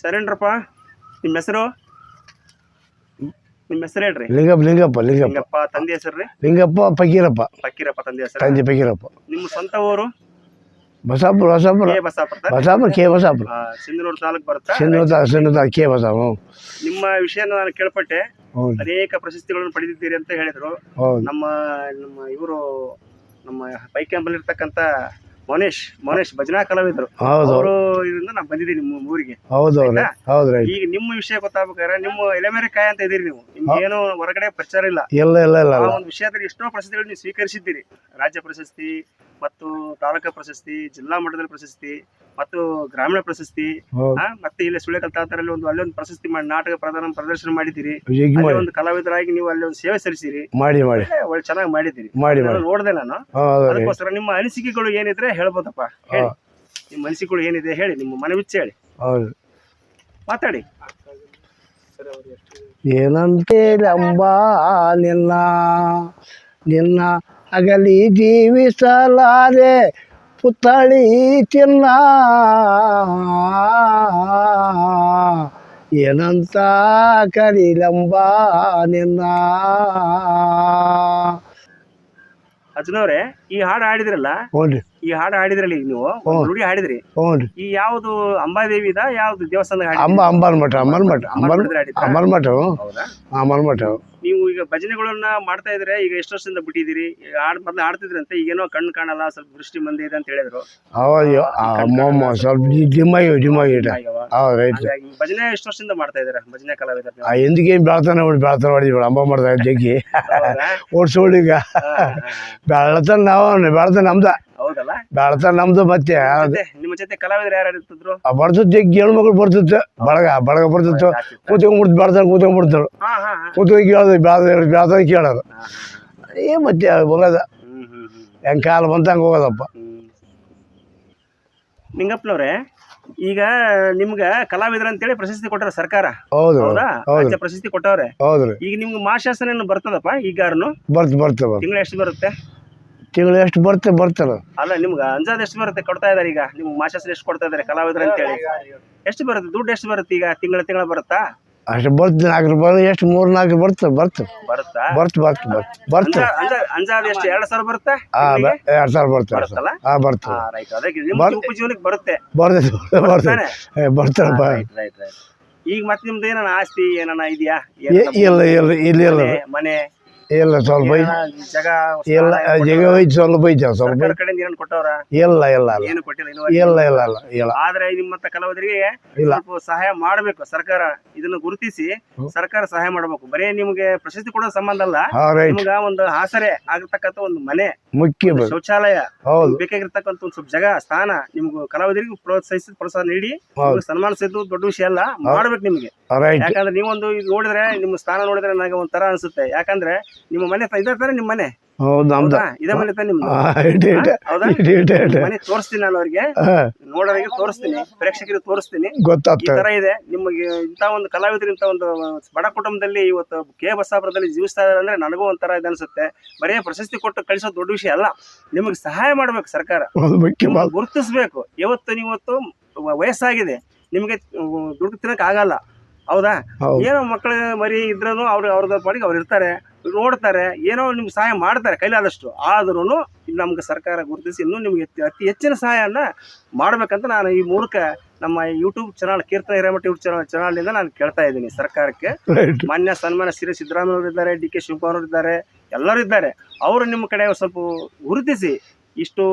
ಸರೇನ್ರಪ್ಪ? ನಿಮ್ಮ ಹೆಸರು? ನಿಮ್ಮ ಹೆಸರು ಹೇಳ್ರಿ. ಲಿಂಗಪ್ಪ ಲಿಂಗಪ್ಪ ಲಿಂಗಪ್ಪ. ಲಿಂಗಪ್ಪ ತಂದೆ ಹೆಸರು ರೀ ಲಿಂಗಪ್ಪ ಫಕೀರಪ್ಪ. ಫಕೀರಪ್ಪ ತಂದೆ ಹೆಸರು. ತಂದೆ ಫಕೀರಪ್ಪ. ನಿಮ್ಮ ಸ್ವಂತ ಊರು? Basapura Basapura. K Basapura Basapura K Basapura. Sindhanur taluk ಬರುತ್ತೆ? ಸಿನ್ನೂತ ಸಿನ್ನೂತ ಕೆ ಬಸಾಪು ನಿಮ್ಮ ವಿಷಯನ ನಾನು ಕೇಳ್ಪಟ್ಟೆ. ಅನೇಕ ಪ್ರಶಸ್ತಿಗಳನ್ನು ಪಡೆದಿದ್ದೀರಿ ಅಂತ ಹೇಳಿದ್ರು. ಹೌದು. ನಮ್ಮ ನಮ್ಮ ಇವರು ನಮ್ಮ ಪೈಕ್ಯಾಂಬಲ್ಲಿ ಇರ್ತಕ್ಕಂಥ ಮೌನೇಶ್ ಮನೇಶ್ ಭಜನಾ ಕಲಾವಿದರು ಹೌದು. ಅವರು ಇದರಿಂದ ನಾನು ಬಂದಿದ್ದೀನಿ ನಿಮ್ಮ ಊರಿಗೆ. ಈಗ ನಿಮ್ಮ ವಿಷಯ ಗೊತ್ತಾಗ್ಬೇಕಾದ್ರೆ ನಿಮ್ಮ ಎಲೆಮೆರೆಕಾಯಿ ಅಂತ ಇದೀರಿ ನೀವು. ನಿಮ್ಗೆ ಏನು ಹೊರಗಡೆ ಪ್ರಚಾರ ಇಲ್ಲ. ಇಲ್ಲ ಇಲ್ಲ ಇಲ್ಲ ಆ ಇಲ್ಲ ಒಂದು ವಿಷಯದಲ್ಲಿ ಎಷ್ಟೋ ಪ್ರಶಸ್ತಿಗಳು ನೀವು ಸ್ವೀಕರಿಸಿದ್ದೀರಿ. ರಾಜ್ಯ ಪ್ರಶಸ್ತಿ ಮತ್ತು ತಾಲೂಕಾ ಪ್ರಶಸ್ತಿ ಜಿಲ್ಲಾ ಮಟ್ಟದಲ್ಲಿ ಪ್ರಶಸ್ತಿ ಮತ್ತು ಗ್ರಾಮೀಣ ಪ್ರಶಸ್ತಿ ಹೌದು. ಆ, ಮತ್ತೆ ಇಲ್ಲಿ ಸುಳ್ಳೆ ಕಲ್ತಾತರಲ್ಲಿ ಒಂದು ಅಲ್ಲೊಂದು ಪ್ರಶಸ್ತಿ ಮಾಡಿ ನಾಟಕ ಪ್ರಧಾನ ಪ್ರದರ್ಶನ ಮಾಡಿದ್ದೀರಿ. ಜಗ್ಗಿ ಅಲ್ಲಿ ಮಾಡಿ. ಒಂದು ಕಲಾವಿದರಾಗಿ ನೀವು ಅಲ್ಲಿ ಒಂದು ಸೇವೆ ಸಲ್ಲಿಸಿರಿ. ಮಾಡಿ ಮಾಡಿ. ಒಳ್ಳೆ ಚೆನ್ನಾಗಿ ಮಾಡಿದ್ದೀರಿ. ಮಾಡಿ ಮಾಡಿ. ಅದನ್ನ ನೋಡ್ದೆ ನಾನು. ಅದಕ್ಕೋಸ್ಕರ ನಿಮ್ಮ ಅನಿಸಿಕೆಗಳು ಏನಿದ್ರೆ ಹೇಳ್ಬೋದಪ್ಪ ಹೇಳಿ. ನಿಮ್ಮ ಅನಿಸಿಕೆಗಳು ಏನಿದೆ ಹೇಳಿ ನಿಮ್ಮ ಮನವಿಚ್ಚ ಹೇಳಿ. ಹೌದು. ಮಾತಾಡಿ. ಏನಂತೇಳಂಬ ನಿನ್ನ ನಿನ್ನ ಅಗಲಿ ಜೀವಿಸಲಾರೆ ಪುತ್ಥಳಿ ಚಿನ್ನ ಏನಂತ ಕರಿಲಂಬ ನಿನ್ನ ಅಜ್ನವ್ರೆ ಈ ಹಾಡು ಹಾಡಿದ್ರಲ್ಲ? ಹ್ಞೂ ಈ ಹಾಡು ಹಾಡಿದ್ರಲ್ಲಿ ಈಗ ನೀವು ಒಂದು ನುಡಿ ಹಾಡಿದ್ರಿ. ಹ್ಞೂ ರೀ. ಈ ಯಾವುದು ಅಂಬಾದೇವಿದ ಯಾವ್ದು ದೇವಸ್ಥಾನ ಹಾಡಿ ಅಂಬ ಅಂಬಾರ್ ಮಠ ಅಂಬಾರ್ ಮಠ ಅಂಬಾರ್ ಅಂಬಾರ್ ಮಠ ಹೌದಾ? ಅಂಬಾರ್ ಮಠ ನೀವು ಈಗ ಭಜನೆಗಳನ್ನ ಮಾಡ್ತಾ ಇದ್ರೆ ಈಗ ಎಷ್ಟು ವರ್ಷದಿಂದ ಬಿಟ್ಟಿದ್ದೀರಿ? ಹಾಡ್ ಮೊದ್ಲು ಹಾಡ್ತಿದ್ರಂತೆ ಈಗೇನೋ ಕಣ್ಣು ಕಾಣಲ್ಲ ಸ್ವಲ್ಪ ದೃಷ್ಟಿ ಮಂದಿ ಇದೆ ಅಂತ ಹೇಳಿದ್ರು. ಅಯ್ಯೋ ಅಮ್ಮಮ್ಮ ಸ್ವಲ್ಪ ಇಟ್ಟ ಆಗ್ಯಾವ. ಹೌದು ರೈಟ್. ಹಾಗಾಗಿ ಭಜನೆ ಎಷ್ಟು ವರ್ಷದಿಂದ ಮಾಡ್ತಾ ಇದಾರೆ ಭಜನೆ ಕಲಾವಿದ? ಆ ಎಂದಿಗೆ ಬೆಳತನ ನೋಡಿ ಬೆಳತಾನೆ ಹೊಡಿದ್ವಿ ಅಂಬ ಮಾಡ್ದ ಜಗ್ಗಿ. ಹೌದಾ? ಬೆಳತನ. ನಾವು ಬೆಳತನ ನಮ್ದ. ಹೌದಲ್ಲ? ಬೆಳತಾನ ನಮ್ದು ಮತ್ತೆ. ಮತ್ತೆ ನಿಮ್ಮ ಜೊತೆ ಕಲಾವಿದರು ಯಾರು ಇರ್ತಿದ್ರು? ಬರ್ತದ ಜಗ್ಗಿ ಹೆಣ್ಮಕ್ಳು ಬರ್ತಿತ್ತು. ಬಳಗ ಬಳಗ ಬರ್ತಿತ್ತು. ಕೂತ್ಕೊಂಡ್ಬಿಡ್ತು ಬೆಳ್ತಾರ ಕೂತ್ಕೊಂಡ್ಬಿಡ್ತಾಳು ಹಾ ಹಾ ಹಾ. ಕೂತ್ಕೊಂಡು ಕೇಳೋದು ಬೆಳದ ಬೆಳತಾನ ಕೇಳೋದು. ಏ ಮತ್ತೆ ಹೋಗೋದ ಹ್ಮ್ ಹ್ಮ್ ಹ್ಮ್. ಹೆಂಗ್ ಕಾಲ ಬಂತ ಹಂಗೆ ಹೋಗೋದಪ್ಪ. ಹ್ಮ್. ನಿಂಗಪ್ಪನವ್ರೆ ಈಗ ನಿಮ್ಗ ಕಲಾವಿದ್ರ ಅಂತೇಳಿ ಪ್ರಶಸ್ತಿ ಕೊಟ್ಟಾರ ಸರ್ಕಾರ? ಹೌದು ಹೌದಾ? ಹೌದು. ರಾಜ್ಯ ಪ್ರಶಸ್ತಿ ಕೊಟ್ಟವ್ರೆ? ಹೌದ್ರಿ ಈಗ ನಿಮ್ಗೆ ಮಾಶಾಸನ ಏನು ಬರ್ತದಪ್ಪ ಈಗಾರನು? ಬರ್ತ ಬರ್ತ. ತಿಂಗಳ ಎಷ್ಟು ಬರುತ್ತೆ? ತಿಂಗಳು ಎಷ್ಟು ಬರುತ್ತೆ ಬರ್ತಾರ. ಅಲ್ಲ ನಿಮ್ಗೆ ಅಂಜಾದ ಎಷ್ಟು ಬರುತ್ತೆ? ಕೊಡ್ತಾ ಇದಾರೆ ಈಗ. ನಿಮ್ಗೆ ಮಾಸ್ಟರ್ಸ್ ಎಷ್ಟು ಕೊಡ್ತಾ ಇದಾರೆ? ಕಲಾವಿದ್ರ ಅಂತೇಳಿ ಎಷ್ಟು ಬರುತ್ತೆ? ದುಡ್ಡು ಎಷ್ಟು ಬರುತ್ತೆ ಈಗ? ತಿಂಗಳ ತಿಂಗಳ ಬರುತ್ತಾ? ಅಷ್ಟು ಬರ್ತದೆ ನಾಲ್ಕು ರೂಪಾಯಿ ಎಷ್ಟು? ಮೂರು ನಾಲ್ಕು ಬರ್ತ ಬರ್ತ. ಬರುತ್ತಾ? ಬರ್ತ ಬರ್ತ ಬರ್ತ. ಬರ್ತ. ಅಂಜಾ ಅಂಜಾ ಅಂಜಾದ್ ಎಷ್ಟು? ಎರಡು ಸಾವಿರ ಬರುತ್ತೆ? ಎರಡು ಸಾವಿರ ಬರ್ತ ಎರಡು ಸಾವಿರ ಬರುತ್ತಲ್ಲ? ಹಾ ಬರ್ತ ರೈಟ್. ಅದಕ್ಕೆ ನಿಮ್ಮ ಉಪಜೀವನಕ್ಕೆ ಬರುತ್ತೆ. ಬರ್ತದೆ ಬರ್ತಾನೆ ತಾನೇ? ಬರ್ತಾರಪ್ಪ ರೈಟ್ ರೈಟ್ ರೈಟ್. ಈಗ ಮತ್ತೆ ನಿಮ್ದು ಏನಾನ ಆಸ್ತಿ ಏನಾನ ಇದೆಯಾ? ಇಲ್ಲ ಇಲ್ಲ ಇಲ್ಲ ಇಲ್ಲ. ಮನೆ. ಇಲ್ಲ ಸ್ವಲ್ಪ ಐತಿ. ಜಾಗ ಇಲ್ಲ ಜಗ ಐತಿ ಸ್ವಲ್ಪ ಐತಿ ಸ್ವಲ್ಪ ಸರ್ಕಾರ ಕಡೆಯಿಂದ ಏನಾನ ಕೊಟ್ಟವ್ರ? ಇಲ್ಲ ಇಲ್ಲ ಇಲ್ಲ. ಏನು ಕೊಟ್ಟಿಲ್ಲ ಇಲ್ಲ ಇಲ್ಲ ಇಲ್ಲ ಇಲ್ಲ. ಆದ್ರೆ ನಿಮ್ಮಂತ ಕಲಾವಿದರಿಗೆ ಇಲ್ಲ. ಸ್ವಲ್ಪ ಸಹಾಯ ಮಾಡಬೇಕು ಸರ್ಕಾರ ಇದನ್ನ ಗುರುತಿಸಿ ಸರ್ಕಾರ ಸಹಾಯ ಮಾಡಬೇಕು. ಬರೇ ನಿಮ್ಗೆ ಪ್ರಶಸ್ತಿ ಕೊಡೋ ಸಂಬಂಧ ಅಲ್ಲ ಹಾ ರೈಟ್ ನಿಮ್ಗ ಒಂದು ಆಸರೆ ಆಗತಕ್ಕಂತ ಒಂದು ಮನೆ ಮುಖ್ಯ ಬೇಕು ಶೌಚಾಲಯ ಹೌದು. ಬೇಕಾಗಿರ್ತಕ್ಕಂಥ ಒಂದು ಸ್ವಲ್ಪ ಜಗ ಸ್ಥಾನ ನಿಮ್ಗೆ ಕಲಾವಿದರಿಗೆ ಪ್ರೋತ್ಸಾಹಿಸಿ ಪ್ರೋತ್ಸಾಹ ನೀಡಿ ಹೌದು. ನಿಮ್ಗೆ ಸನ್ಮಾನಿಸಿದ್ದು ದೊಡ್ಡ ವಿಷಯ ಅಲ್ಲ ಮಾಡ್ಬೇಕು ನಿಮ್ಗೆ. ರೈಟ್ ಯಾಕಂದ್ರೆ ನೀವೊಂದು ಇದು ನೋಡಿದ್ರೆ ನಿಮ್ಮ ಸ್ಥಾನ ನೋಡಿದ್ರೆ ನನಗೆ ಒಂಥರ ಅನ್ಸುತ್ತೆ. ಯಾಕಂದ್ರೆ ನಿಮ್ಮ ಮನೆ ತ- ಇದೇ ತರ ನಿಮ್ಮ ಮನೆ? ಹೌದು ನಮ್ದು. ಹೌದಾ? ಇದೇ ಮನೆ ತ ನಿಮ್ದು? ಹಾ, ಇಟ್ ಇಟ್ ಹೌದಾ? ಇಟ್ ಇಟ್ ಇಟ್ ಮನೆ ತೋರಿಸ್ತೀನಿ ನಾನು ಅವ್ರಿಗೆ. ನೋಡೋರಿಗೆ ತೋರಿಸ್ತೀನಿ ಪ್ರೇಕ್ಷಕರಿಗೆ ತೋರಿಸ್ತೀನಿ. ಈ ಗೊತ್ತಾಗ್ತದೆ ತರ ಇದೆ. ನಿಮಗೆ ಇಂತ ಒಂದು ಕಲಾವಿದರು ಇಂಥ ಒಂದು ಬಡ ಕುಟುಂಬದಲ್ಲಿ ಇವತ್ತು ಕೆ. ಬಸಾಪುರದಲ್ಲಿ ಜೀವಿಸ್ತಾ ಇದಾರೆ ಅಂದ್ರೆ ನನಗೂ ಒಂಥರ ಇದು ಅನ್ಸುತ್ತೆ. ಬರೇ ಪ್ರಶಸ್ತಿ ಕೊಟ್ಟು ಕಳಿಸೋ ದೊಡ್ಡ ವಿಷಯ ಅಲ್ಲ. ನಿಮಗೆ ಸಹಾಯ ಮಾಡ್ಬೇಕು ಸರ್ಕಾರ. ಮುಖ್ಯ. ಗುರುತಿಸ್ಬೇಕು. ಇವತ್ತು ನೀವತ್ತು ವಯಸ್ಸಾಗಿದೆ. ನಿಮಗೆ ದುಡ್ಡು ತಿನ್ನಕ್ ಆಗಲ್ಲ ಹೌದಾ? ಹೌದು. ಏನೋ ಮಕ್ಕಳ ಮರಿ ಇದ್ರೂ ಅವ್ರು ಅವ್ರದ ಪಾಡಿಗೆ ಅವ್ರು ಇರ್ತಾರೆ. ನೋಡ್ತಾರೆ ಏನೋ ನಿಮ್ಗೆ ಸಹಾಯ ಮಾಡ್ತಾರೆ ಕೈಲಾದಷ್ಟು. ಆದ್ರೂ ನಮ್ಗೆ ಸರ್ಕಾರ ಗುರುತಿಸಿ ಇನ್ನೂ ನಿಮ್ಗೆ ಅತಿ- ಹೆಚ್ಚಿನ ಸಹಾಯನ ಮಾಡ್ಬೇಕಂತ ನಾನು ಈ ಮೂಲಕ ನಮ್ಮ YouTube channel Keerthana Hiremath YouTube channel ಚಾನಲ್ನಿಂದ ನಾನು ಕೇಳ್ತಾ ಇದ್ದೀನಿ ಸರ್ಕಾರಕ್ಕೆ. ಮಾನ್ಯ ಸನ್ಮಾನ ಶ್ರೀ ಸಿದ್ದರಾಮಯ್ಯ ಇದ್ದಾರೆ ಡಿ ಕೆ ಶಿವಕುಮಾರ್ ಇದ್ದಾರೆ ಎಲ್ಲರೂ ಇದ್ದಾರೆ. ಅವರು ನಿಮ್ಮ ಕಡೆ ಸ್ವಲ್ಪ ಗುರುತಿಸಿ ಇಷ್ಟು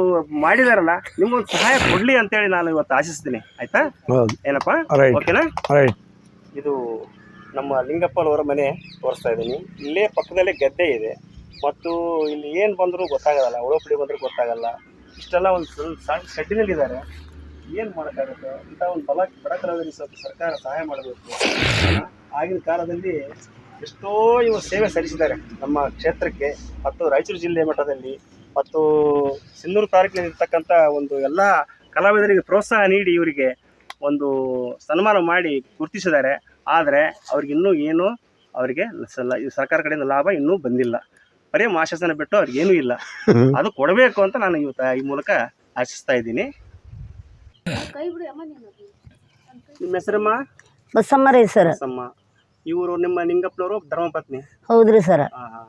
ಮಾಡಿದಾರಲ್ಲ ನಿಮ್ಗೊಂದು ಸಹಾಯ ಕೊಡ್ಲಿ ಅಂತೇಳಿ ನಾನು ಇವತ್ತು ಆಶಿಸ್ತೀನಿ. ಆಯ್ತಾ? ಏನಪ್ಪಾ? ಓಕೆನಾ ಇದು ನಮ್ಮ ಲಿಂಗಪ್ಪನವರ ಮನೆ ತೋರಿಸ್ತಾ ಇದ್ದೀನಿ. ಇಲ್ಲೇ ಪಕ್ಕದಲ್ಲೇ ಗದ್ದೆ ಇದೆ. ಮತ್ತು ಇಲ್ಲಿ ಏನು ಬಂದರೂ ಗೊತ್ತಾಗಲ್ಲ ಉಳಪುಡಿ ಬಂದರೂ ಗೊತ್ತಾಗಲ್ಲ. ಇಷ್ಟೆಲ್ಲ ಒಂದು ಸಣ್ಣ ಶೆಡ್ಡಿನಲ್ಲಿದ್ದಾರೆ. ಏನು ಮಾಡೋಕ್ಕಾಗುತ್ತೆ? ಇಂಥ ಒಂದು ಬಲ ಬಡ ಕಲಾವಿದರಿಗೆ ಸ್ವಲ್ಪ ಸರ್ಕಾರ ಸಹಾಯ ಮಾಡಬೇಕು. ಆಗಿನ ಕಾಲದಲ್ಲಿ ಎಷ್ಟೋ ಇವರು ಸೇವೆ ಸಲ್ಲಿಸಿದ್ದಾರೆ ನಮ್ಮ ಕ್ಷೇತ್ರಕ್ಕೆ. ಮತ್ತು ರಾಯಚೂರು ಜಿಲ್ಲೆ ಮಟ್ಟದಲ್ಲಿ, ಮತ್ತು ಸಿಂಧೂರು ತಾಲೂಕಿನಲ್ಲಿರ್ತಕ್ಕಂಥ ಒಂದು ಎಲ್ಲ ಕಲಾವಿದರಿಗೆ ಪ್ರೋತ್ಸಾಹ ನೀಡಿ ಇವರಿಗೆ ಒಂದು ಸನ್ಮಾನ ಮಾಡಿ ಗುರುತಿಸಿದ್ದಾರೆ. ಆದರೆ ಅವ್ರಿಗೆ ಇನ್ನೂ ಏನು ಅವರಿಗೆ ಸಲ ಸರ್ಕಾರ ಕಡೆಯಿಂದ ಲಾಭ ಇನ್ನೂ ಬಂದಿಲ್ಲ. ಬರೀ ಮಾಶಾಸನ ಬಿಟ್ಟು ಅವ್ರಿಗೇನೂ ಇಲ್ಲ. ಅದು ಕೊಡಬೇಕು ಅಂತ ನಾನು ಇವತ್ತು ಈ ಮೂಲಕ ಆಶಿಸ್ತಾ ಇದ್ದೀನಿ. ನಿಮ್ಮ ಹೆಸರಮ್ಮ? ಬಸಮ್ಮ ರೀ ಸರ್. ಬಸಮ್ಮ. ಇವರು ನಿಮ್ಮ ನಿಂಗಪ್ಪನವರು ಧರ್ಮಪತ್ನಿ. ಹೌದ್ರಿ ಸರ್. ಹಾಂ ಹಾ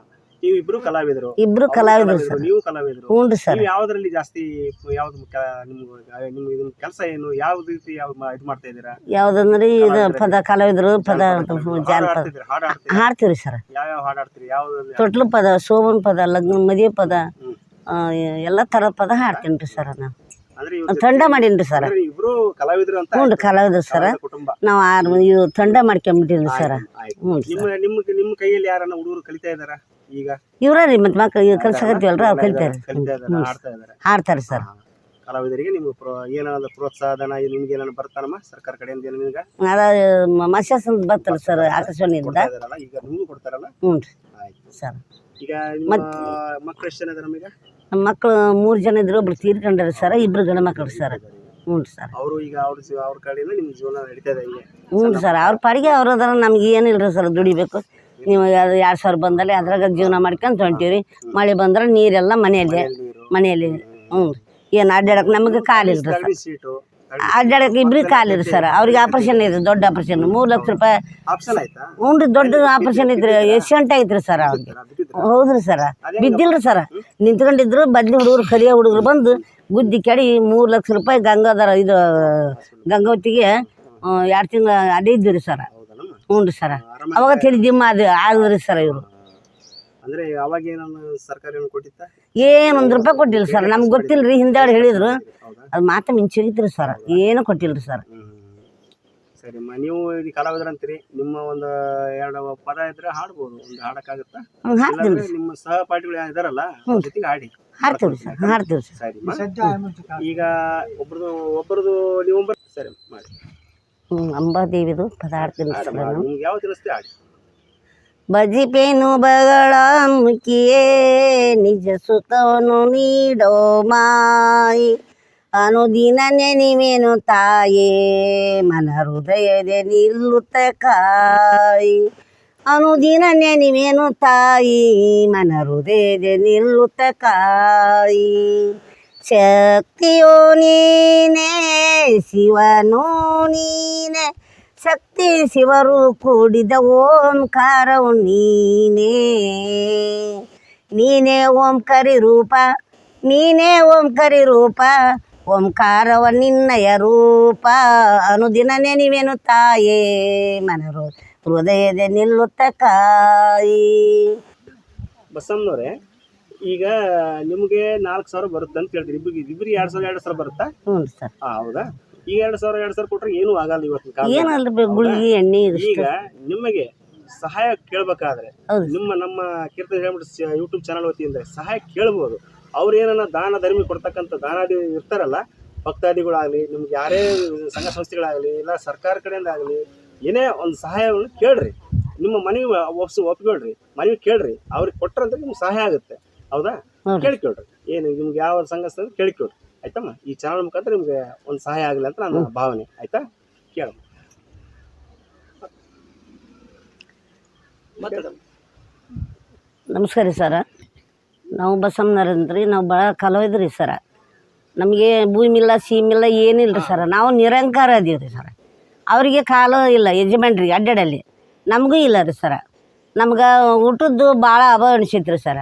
ನೀವು ಇಬ್ರು ಕಲಾವಿದರು. ಇಬ್ರು ಕಲಾವಿದರು ಸರ್. ನೀವು ಕಲಾವಿದರು. ಹ್ಞೂ ಸರ್. ನೀವು ಯಾವ್ದ್ರಲ್ಲಿ ಜಾಸ್ತಿ ಯಾವ್ದು ನಿಮ್ಗೆ ನಿಮ್ಗೆ ಇದನ್ನ ಕೆಲಸ ಏನು ಯಾವ ರೀತಿ ಯಾವ ಇದು ಮಾಡ್ತಾ ಇದ್ದೀರಾ? ಯಾವ್ದಂದ್ರೆ ಇದು ಪದ ಕಲಾವಿದರು ಪದ ಜಾನಪದ ಹಾಡ್ತೀವಿ ಸರ್. ಯಾವ ಯಾವ ಹಾಡು ಯಾವ್ದು ತೊಟ್ಲು ಪದ ಶೋಭನ್ ಪದ ಲಗ್ನ ಮದುವೆ ಪದ ಎಲ್ಲ ಥರದ ಪದ ಹಾಡ್ತೀನಿ ರೀ ಸರ್ ನಾನು. ತಂಡ ಮಾಡೀನಿ ರೀ ಸರ್. ಹ್ಞೂ ಕಲಾವಿದ್ರು ಸರ್. ನಾವು ಆರು ಇವು ತಂಡ ಮಾಡ್ಕೊಂಬಿಟ್ಟಿನಿ ಸರ್. ಹ್ಞೂ ನಿಮ್ಮ ನಿಮ್ಮ ಕೈಯಲ್ಲಿ ಯಾರನ್ನ ಹುಡುಗರು ಕಲಿತಾ ಇದಾರ ಈಗ ಇವ್ರ ರೀ ಮತ್ತೆ ಮಕ್ಳು ಕಲ್ಸಕತ್ತೀವಲ್ರ ಅವ್ರು ಕಲಿತಾರೆ ಹಾಡ್ತಾರೆ ಸರ್. ಕಲಾವಿದರಿಗೆ ನಿಮ್ಗೆ ಪ್ರೋ ಏನಾದ್ರು ಪ್ರೋತ್ಸಾಹನ ನಿಮ್ಗೆ ಏನಾದ್ರು ಬರ್ತಾನಮ್ಮ ಸರ್ಕಾರ ಕಡೆಯಿಂದ ಏನು ನಿಮ್ಗೆ? ಅದ ಅಂತ ಬರ್ತಾರೆ ಸರ್ ಆಕಾಶವಾಣಿಯಿಂದ. ಈಗ ನಿಮ್ಗೆ ಕೊಡ್ತಾರಲ್ಲ? ಹ್ಞೂ ರೀ ಆಯ್ತು. ಸರ್. ಈಗ ನಿಮ್ಮ ಮಕ್ಕಳು ಎಷ್ಟು ಜನ ಇದ್ದಾರೆ ನಮಗೆ ನಮ್ಮ ಮಕ್ಕಳು ಮೂರು ಜನ ಇದ್ರು ಒಬ್ರು ತೀರ್ಕೊಂಡ್ರಿ ಸರ್ ಇಬ್ರು ಗಂಡ ಮಕ್ಕಳು ಸರ್. ಹ್ಞೂ ಸರ್. ಅವರು ಈಗ ಅವ್ರ ಅವ್ರ ಕಡೆಯಿಂದ ನಿಮ್ಮ ಜೀವನ ನಡೀತಾ ಇದೆ ಹ್ಞೂ ಸರ್. ಅವ್ರ ಪಾಡಿಗೆ ಅವ್ರ ಅದಾರ ನಮ್ಗೆ ಏನಿಲ್ಲ ಸರ್ ದುಡಿಬೇಕು. ನೀವು ಅದು ಎರಡು ಸಾವಿರ ಬಂದಲ್ಲಿ ಅದ್ರಾಗ ಜೀವನ ಮಾಡ್ಕೊಂಡು ಹೊಂಟೀವಿ ಮಳೆ ಬಂದ್ರೆ ನೀರೆಲ್ಲ ಮನೆಯಲ್ಲಿ ಮನೆಯಲ್ಲಿ. ಹ್ಞೂ ಏನು ಅಡ್ಡಾಡಕ್ಕೆ ನಮಗೆ ಕಾಲಿಲ್ಲ ರೀ ಸರ್. ಅಡ್ಡಾಡಕ್ಕೆ ಇಬ್ರಿಗೆ ಕಾಲಿಲ್ಲ ಸರ್. ಅವ್ರಿಗೆ ಆಪ್ರೇಷನ್ ಇದೆ ದೊಡ್ಡ ಆಪ್ರೇಷನ್. ಮೂರು ಲಕ್ಷ ರೂಪಾಯಿ. ಹ್ಞೂ ರೀ ದೊಡ್ಡ ಆಪ್ರೇಷನ್ ಐತ್ರಿ ಎಷ್ಟಂಟ ಐತ್ರಿ ಸರ್ ಅವ್ರಿಗೆ ಹೌದ್ರಿ ಸರ್. ಬಿದ್ದಿಲ್ರಿ ಸರ್. ನಿಂತ್ಕೊಂಡಿದ್ರು ಬದ್ಲಿ ಹುಡುಗರು ಕರಿಯ ಹುಡುಗರು ಬಂದು ಗುದ್ದಿ ಕೆಡಿ ಮೂರು ಲಕ್ಷ ರೂಪಾಯಿ ಗಂಗಾಧರ ಇದು ಗಂಗಾವತಿಗೆ ಎರಡು ತಿಂಗಳು ಅದೇ ಇದ್ದು ರೀ ಸರ್ ಹ್ಞೂ ರೀ ಸರ್. ಅವಾಗ ತಿಳಿ ದಿಮ್ಮ ಅದು ಆದ್ರಿ ಸರ್ ಇವರು. ಅಂದ್ರೆ ಅವಾಗ ಏನನ್ನು ಸರ್ಕಾರ ಏನು ಕೊಟ್ಟಿತ್ತ? ಏನು ಒಂದು ರೂಪಾಯಿ ಕೊಟ್ಟಿಲ್ಲ ಸರ್. ನಮ್ಗೆ ಗೊತ್ತಿಲ್ಲ ರೀ ಹಿಂದಾಡಿ ಹೇಳಿದ್ರು. ಅದು ಮಾತು ಮಿಂಚಿದ್ರು ಸರ್. ಏನು ಕೊಟ್ಟಿಲ್ಲ ರೀ ಸರ್. ಹ್ಮ್ ಸರಿಮ್ಮ ನೀವು ಇಲ್ಲಿ ಕಲಾವಿದ್ರ ಅಂತೀರಿ ನಿಮ್ಮ ಒಂದು ಎರಡು ಪದ ಇದ್ರೆ ಹಾಡ್ಬೋದು. ಒಂದು ಹಾಡಕ್ಕಾಗತ್ತಾ? ಹಾಡ್ತೀವಿ ಇಲ್ಲಾಂದ್ರೆ ನಿಮ್ಮ ಸಹಪಾಠಿಗಳು ಯಾರು ಇದಾರಲ್ಲ ಅವ್ರ ಜೊತೆಗೆ ಹಾಡಿ. ಹಾಡ್ತೀವಿ ರೀ ಸರ್ ಹಾಡ್ತೀವಿ ಸರ್. ಈಗ ಒಬ್ರದು ನೀವು ನೀವೊಬ್ಬರು ಸರಿ ಮಾಡಿ. ಅಂಬಾದೇವಿದು ಪದಾರ್ಥ ಹಾಡಿ ಬಜಿಪೇನು ಬಗಳ ಮುಖಿಯೇ ನಿಜ ಸುಖವನ್ನು ನೀಡೋ ಮಾಯಿ. ಅನುದಿನ ನೆನಿವೇನು ತಾಯೇ ಮನ ಹೃದಯದ ನಿಲ್ಲುತ್ತ ಕಾಯಿ. ಅನುದಿನ ನೆನಿವೇನು ತಾಯಿ ಮನ ಹೃದಯದ ನಿಲ್ಲುತ್ತ ಕಾಯಿ. ಶಕ್ತಿಯೋ ನೀನೇ, ಶಿವನೋ ನೀನೇ. ಶಕ್ತಿ ಶಿವರು ಕೂಡಿದ ಓಂಕಾರವು ನೀನೇ. ನೀನೇ ಓಂಕರಿ ರೂಪ, ನೀನೇ ಓಂಕರಿ ರೂಪ. ಓಂಕಾರವ ನಿನ್ನಯ ರೂಪ. ಅನುದಿನ ನೆನಿವೆನು ತಾಯೇ, ಮನರು ಹೃದಯದ ನಿಲ್ಲುತ್ತ ಕಾಯಿ. ಬಸಮ್ಮನವ್ರೆ ಈಗ ನಿಮಗೆ ನಾಲ್ಕು ಸಾವಿರ ಬರುತ್ತೆ ಅಂತ ಹೇಳ್ತೀರಿ. ಇಬ್ಬರಿಗೆ ಇಬ್ಬರಿಗೆ ಎರಡು ಸಾವಿರ ಎರಡು ಸಾವಿರ ಬರುತ್ತಾ? ಹ್ಞೂ ಸರ್. ಹಾ ಹೌದಾ? ಈಗ ಎರಡು ಸಾವಿರ ಎರಡು ಸಾವಿರ ಕೊಟ್ರೆ ಏನೂ ಆಗಲ್ಲ ಇವತ್ತಿನ ಕಾಲ ಏನಲ್ರಿ ಗುಳಿಗೆ ಎಣ್ಣೆ ಈಗ ನಿಮಗೆ ಸಹಾಯ ಕೇಳಬೇಕಾದ್ರೆ ಹೌದು ನಿಮ್ಮ ನಮ್ಮ ಕೀರ್ತನೆ ಹೇಳ್ಬಿಟ್ಟು ಯೂಟ್ಯೂಬ್ ಚಾನಲ್ ವತಿಯಿಂದ ಸಹಾಯ ಕೇಳ್ಬೋದು. ಅವ್ರು ಏನನ್ನ ದಾನ ಧರ್ಮಿ ಕೊಡ್ತಕ್ಕಂಥ ದಾನಾದಿ ಇರ್ತಾರಲ್ಲ ಭಕ್ತಾದಿಗಳಾಗಲಿ ನಿಮ್ಗೆ ಯಾರೇ ಸಂಘ ಸಂಸ್ಥೆಗಳಾಗಲಿ ಇಲ್ಲ ಸರ್ಕಾರ ಕಡೆಯಿಂದ ಆಗಲಿ ಏನೇ ಒಂದು ಸಹಾಯವನ್ನು ಕೇಳ್ರಿ. ನಿಮ್ಮ ಮನೆಗೆ ಒಪ್ಸಿ ಒಪ್ಕೊಳ್ರಿ ಮನೆಗೆ ಕೇಳ್ರಿ. ಅವ್ರಿಗೆ ಕೊಟ್ರಂದ್ರೆ ನಿಮ್ಗೆ ಸಹಾಯ ಆಗುತ್ತೆ. ಹೌದಾ. ಕೇಳ್ಕೊಳ್ರಿ. ಏನು ನಿಮ್ಗೆ ಯಾವ ಸಂಘ ಅಂತ ಕೇಳ್ಕೊಳ್ರಿ. ಆಯ್ತಮ್ಮ? ಈ ಚಾನಲ್ ಮುಖಾಂತರ ನಿಮ್ಗೆ ಒಂದು ಸಹಾಯ ಆಗಲಿ ಅಂತ ನನ್ನ ಭಾವನೆ. ಆಯ್ತಾ? ಕೇಳ ನಮಸ್ಕಾರ ರೀ ಸರ. ನಾವು ಬಸಮ್ಮನರಂದ್ರಿ ನಾವು ಭಾಳ ಕಲಾವಿದ್ರಿ ಸರ. ನಮಗೆ ಭೂಮಿ ಇಲ್ಲ ಸೀಮ್ ಇಲ್ಲ ಏನಿಲ್ಲ ರೀ ಸರ. ನಾವು ನಿರಂಕಾರ ಅದೀವಿ ರೀ ಸರ. ಅವರಿಗೆ ಕಾಲು ಇಲ್ಲ ಯಜಮಾನ್ರಿಗೆ ಅಡ್ಡಾಡಲ್ಲಿ. ನಮಗೂ ಇಲ್ಲ ರೀ ಸರ. ನಮ್ಗೆ ಊಟದ್ದು ಭಾಳ ಅಭಾವ ಅನಿಸೈತ್ರಿ ಸರ.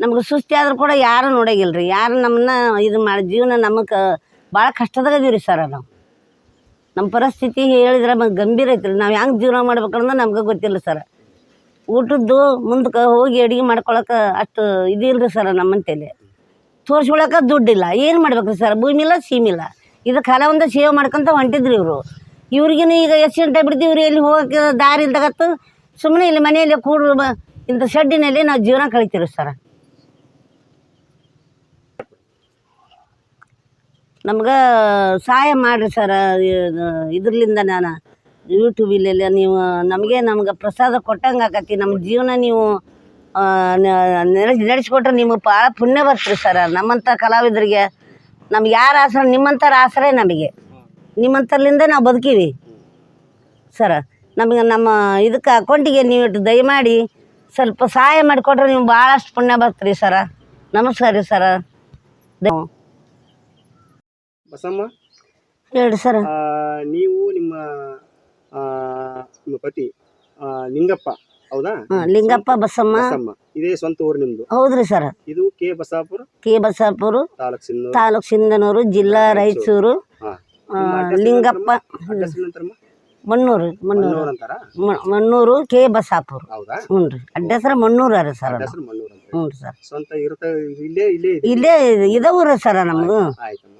ನಮ್ಗೆ ಸುಸ್ತಿ ಆದ್ರೂ ಕೂಡ ಯಾರು ನೋಡಂಗಿಲ್ಲ ರೀ ಯಾರು ನಮ್ಮನ್ನ ಇದು ಮಾಡಿ ಜೀವನ ನಮಗೆ ಭಾಳ ಕಷ್ಟದಾಗ ಅದೀವಿ ರೀ ಸರ ನಾವು ನಮ್ಮ ಪರಿಸ್ಥಿತಿ ಹೇಳಿದ್ರೆ ಮ- ಗಂಭೀರ ಐತ್ರಿ. ನಾವು ಹೆಂಗೆ ಜೀವನ ಮಾಡ್ಬೇಕನ್ನೋದು ನಮ್ಗೆ ಗೊತ್ತಿಲ್ಲ ಸರ್. ಊಟದ್ದು ಮುಂದಕ್ಕೆ ಹೋಗಿ ಅಡುಗೆ ಮಾಡ್ಕೊಳಕ್ಕೆ ಅಷ್ಟು ಇದಿಲ್ಲ ಸರ್ ನಮ್ಮಂತೇಲಿ ತೋರಿಸ್ಕೊಳಕ್ಕೆ ದುಡ್ಡಿಲ್ಲ. ಏನು ಮಾಡ್ಬೇಕು ಸರ್? ಭೂಮಿ ಇಲ್ಲ ಸೀಮಿಲ್ಲ. ಇದು ಕಾಲ ಒಂದು ಸೇವೆ ಮಾಡ್ಕೊಂತ ಹೊಂಟಿದ್ರು ಇವರು. ಇವ್ರಿಗಿನ ಈಗ ಎಷ್ಟು ಗಂಟೆ ಬಿಡ್ತೀವಿ ಇವ್ರು ಎಲ್ಲಿ ಹೋಗಕ್ಕೆ ದಾರಿ ಇಲ್ದಾಗತ್ತು ಸುಮ್ಮನೆ ಇಲ್ಲಿ ಮನೆಯಲ್ಲಿ ಕೂಡು ಇಂಥ ಶೆಡ್ಡಿನಲ್ಲಿ ನಾವು ಜೀವನ ಕಳಿತೀವಿ ಸರ್. ನಮ್ಗೆ ಸಹಾಯ ಮಾಡಿರಿ ಸರ್ ಇದ್ರಲಿಂದ ನಾನು. ಯೂಟ್ಯೂಬಿಲೆಲ್ಲ ನೀವು, ನಮಗೆ ನಮ್ಗೆ ಪ್ರಸಾದ ಕೊಟ್ಟಂಗೆ ಆಕತಿ ನಮ್ಮ ಜೀವನ ನೀವು ನಡೆಸಿಕೊಟ್ರೆ ನಿಮಗೆ ಭಾಳ ಪುಣ್ಯ ಬರ್ತೀರಿ ಸರ್ ನಮ್ಮಂಥ ಕಲಾವಿದರಿಗೆ. ನಮ್ಗೆ ಯಾರು ಆಸರೆ ನಿಮ್ಮಂಥರ ಆಸರೆ ನಮಗೆ. ನಿಮ್ಮಂಥರ್ಲಿಂದ ನಾವು ಬದುಕೀವಿ. ಸರ, ನಮಗೆ ನಮ್ಮ ಇದಕ್ಕೆ ಅಕೌಂಟಿಗೆ ನೀವು ದಯಮಾಡಿ ಸ್ವಲ್ಪ ಸಹಾಯ ಮಾಡಿಕೊಟ್ರೆ ನೀವು ಭಾಳಷ್ಟು ಪುಣ್ಯ ಬರ್ತೀರಿ ಸರ. ನಮಸ್ಕಾರ ರೀ ಸರ. ದ- ಬಸಮ್ಮ ಹೇಳ್ರಿ ಸರ್. ಆ, ನೀವು ನಿಮ್ಮ ಆ, ನಿಮ್ಮ ಪತಿ ಲಿಂಗಪ್ಪ ನಿಂಗಪ್ಪ ಹೌದಾ? ಹಾಂ ಲಿಂಗಪ್ಪ ಬಸಮ್ಮ. ಬಸಮ್ಮ. ಇದೇ ಸ್ವಂತ ಊರು ನಿಮ್ದು? ಹೌದ್ರಿ ಸರ್. ಇದು ಕೆ ಬಸಾಪುರ? ಕೆ ಬಸಾಪುರ ತಾಲೂಕ್ ಸಿನ್ನೂರು ತಾಲೂಕ್ ಸಿಂಧನೂರು ಜಿಲ್ಲಾ ರಾಯಚೂರು. ಹಾ. ಆ, ಲಿಂಗಪ್ಪ. ಅಡ್ರೆಸ್ ಏನಂತಾರಮ್ಮ? ಮಣ್ಣೂರು ಮಣ್ಣೂರು. ಮಣ್ಣೂರು ಅಂತಾರ? ಮ- ಮಣ್ಣೂರು ಕೆ ಬಸಾಪುರ. ಹೌದಾ? ಹ್ಞೂ ರೀ. ಅಡ್ರೆಸ್ರ ಮಣ್ಣೂರು ಅರ ಸರ್ ಅದು ಹೆಸರು ಮಣ್ಣೂರು ಅಂತ ಹ್ಞೂ ರೀ ಸರ್. ಸ್ವಂತ ಇರುತ್ತೆ ಇಲ್ಲೇ ಇಲ್ಲೇ ಇದೆ ಇಲ್ಲೇ ಇದೇ ಊರ ಸರ ನಮ್ದು. ಆಯ್ತಮ್ಮ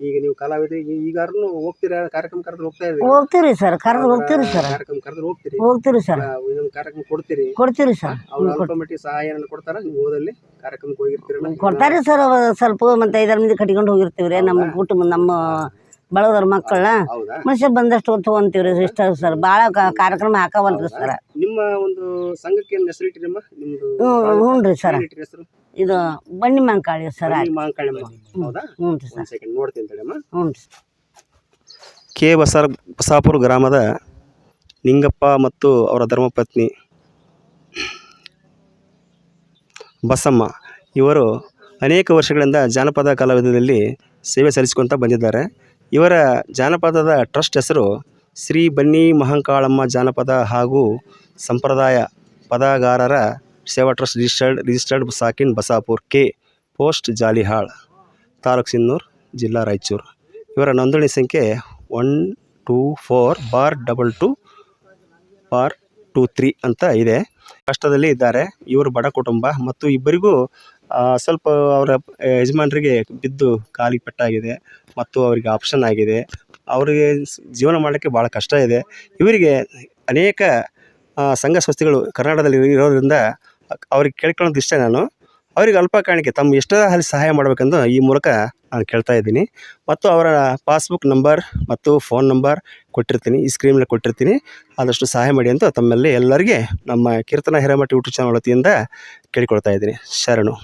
ಈಗ ನೀವು ಕಲಾವಿದ ಈಗಾರು ಹೋಗ್ತೀರಾ? ಕಾರ್ಯಕ್ರಮ ಕರೆದ್ರೆ ಹೋಗ್ತಾ ಇದ್ದೀರಿ? ಹೋಗ್ತೀರಿ ಸರ್ ಕರೆದು ಹೋಗ್ತೀರಿ ಸರ್. ಕಾರ್ಯಕ್ರಮ ಕರೆದ್ರೆ ಹೋಗ್ತೀರಿ. ಹೋಗ್ತೀರಿ ಸರ್. ಇದೊಂದು ಕಾರ್ಯಕ್ರಮ ಕೊಡ್ತೀರಿ. ಕೊಡ್ತೀರಿ ಸರ್. ಅವ್ರು ಆಟೋಮೆಟಿಕ್ ಮಟ್ಟಿಗೆ ಸಹಾಯ ಏನಾದ್ರು ಕೊಡ್ತಾರ ನೀವು ಹೋದಲ್ಲಿ ಕಾರ್ಯಕ್ರಮಕ್ಕೆ ಹೋಗಿರ್ತೀರಲ್ಲ. ಕೊಡ್ತಾರೆ ಸರ್ ಸ್ವಲ್ಪ ಮತ್ತೆ ಐದಾರು ಮಂದಿ ಕಟ್ಕೊಂಡು ಹೋಗಿರ್ತೀವಿ ರೀ ನಮ್ಮ ಕುಟುಂಬ ನಮ್ಮ ಬಳಗದವ್ರ ಮಕ್ಕಳ ಹೌದಾ? ಮನುಷ್ಯ ಬಂದಷ್ಟು ತಗೊಂತೀವಿ ರೀ ಇಷ್ಟ ಸರ್. ಭಾಳ ಕಾರ್ಯಕ್ರಮ ಹಾಕವಲ್ರಿ ಸರ್. ನಿಮ್ಮ ಒಂದು ಸಂಘಕ್ಕೆ ಏನು ಹೆಸರು ಇಟ್ಟಿರಮ್ಮ ನಿಮ್ದು ಹ್ಞೂ ಹ್ಞೂ ರೀ ಸರ್ ಹೆಸರು? ಇದು ಬನ್ನಿ ಮಾಂಕಾಳಿ ಸರ್ ಬನ್ನಿ ಮಾಂಕಾಳಮ್ಮ ಹೌದಾ? ಹ್ಞೂ ರೀ ಸರ್. ಒಂದು ಸೆಕೆಂಡ್ ನೋಡ್ತೀನಿ ತಡೆಯಮ್ಮ ಹ್ಞೂ ರೀ ಕೆ ಬಸಾರ್ ಬಸಾಪುರ ಗ್ರಾಮದ ನಿಂಗಪ್ಪ ಮತ್ತು ಅವರ ಧರ್ಮಪತ್ನಿ ಬಸಮ್ಮ ಇವರು ಅನೇಕ ವರ್ಷಗಳಿಂದ ಜಾನಪದ ಕಲಾವಿದರಲ್ಲಿ ಸೇವೆ ಸಲ್ಲಿಸಿಕೊಂತ ಬಂದಿದ್ದಾರೆ. ಇವರ ಜಾನಪದದ ಟ್ರಸ್ಟ್ ಹೆಸರು ಶ್ರೀ ಬನ್ನಿ ಮಹಂಕಾಳಮ್ಮ ಜಾನಪದ ಹಾಗೂ ಸಂಪ್ರದಾಯ ಪದಗಾರರ ಸೇವಾ ಟ್ರಸ್ಟ್ ರಿಜಿಸ್ಟರ್ಡ್ ರಿಜಿಸ್ಟರ್ಡ್ ಸಾಕಿನ್ ಬಸಾಪುರ್ ಕೆ ಪೋಸ್ಟ್ ಜಾಲಿಹಾಳ್, ತಾಲೂಕ್ ಸಿನ್ನೂರು, ಜಿಲ್ಲಾ ರಾಯಚೂರು. ಇವರ ನೋಂದಣಿ ಸಂಖ್ಯೆ one two four bar double two bar two three ಅಂತ ಇದೆ. ಕಷ್ಟದಲ್ಲಿ ಇದ್ದಾರೆ. ಇವರು ಬಡ ಕುಟುಂಬ ಮತ್ತು ಇಬ್ಬರಿಗೂ ಸ್ವಲ್ಪ ಅವರ ಯಜಮಾನರಿಗೆ ಬಿದ್ದು ಕಾಲಿಗೆ ಪೆಟ್ಟಾಗಿದೆ ಮತ್ತು ಅವರಿಗೆ ಆಪ್ಷನ್ ಆಗಿದೆ. ಅವರಿಗೆ ಜೀವನ ಮಾಡೋಕ್ಕೆ ಭಾಳ ಕಷ್ಟ ಇದೆ. ಇವರಿಗೆ ಅನೇಕ ಸಂಘ ಸಂಸ್ಥೆಗಳು ಕರ್ನಾಟಕದಲ್ಲಿ ಇರೋದ್ರಿಂದ ಅವ್ರಿಗೆ ಕೇಳ್ಕೊಳ್ಳೋದು ಇಷ್ಟ ನಾನು. ಅವರಿಗೆ ಅಲ್ಪ ಕಾಣಿಕೆ ತಮ್ಮ ಎಷ್ಟೋ ಅಲ್ಲಿ ಸಹಾಯ ಮಾಡಬೇಕೆಂದು ಈ ಮೂಲಕ ನಾನು ಕೇಳ್ತಾ ಇದ್ದೀನಿ. ಮತ್ತು ಅವರ ಪಾಸ್ಬುಕ್ ನಂಬರ್ ಮತ್ತು ಫೋನ್ ನಂಬರ್ ಕೊಟ್ಟಿರ್ತೀನಿ, ಈ ಸ್ಕ್ರೀನಲ್ಲಿ ಕೊಟ್ಟಿರ್ತೀನಿ. ಆದಷ್ಟು ಸಹಾಯ ಮಾಡಿ ಅಂತ ತಮ್ಮಲ್ಲಿ ಎಲ್ಲರಿಗೆ ನಮ್ಮ ಕೀರ್ತನ ಹಿರೇಮಠ ಯೂಟ್ಯೂಬ್ ಚಾನಲ್ ವತಿಯಿಂದ ಕೇಳಿಕೊಳ್ತಾ ಇದ್ದೀನಿ. ಶರಣು.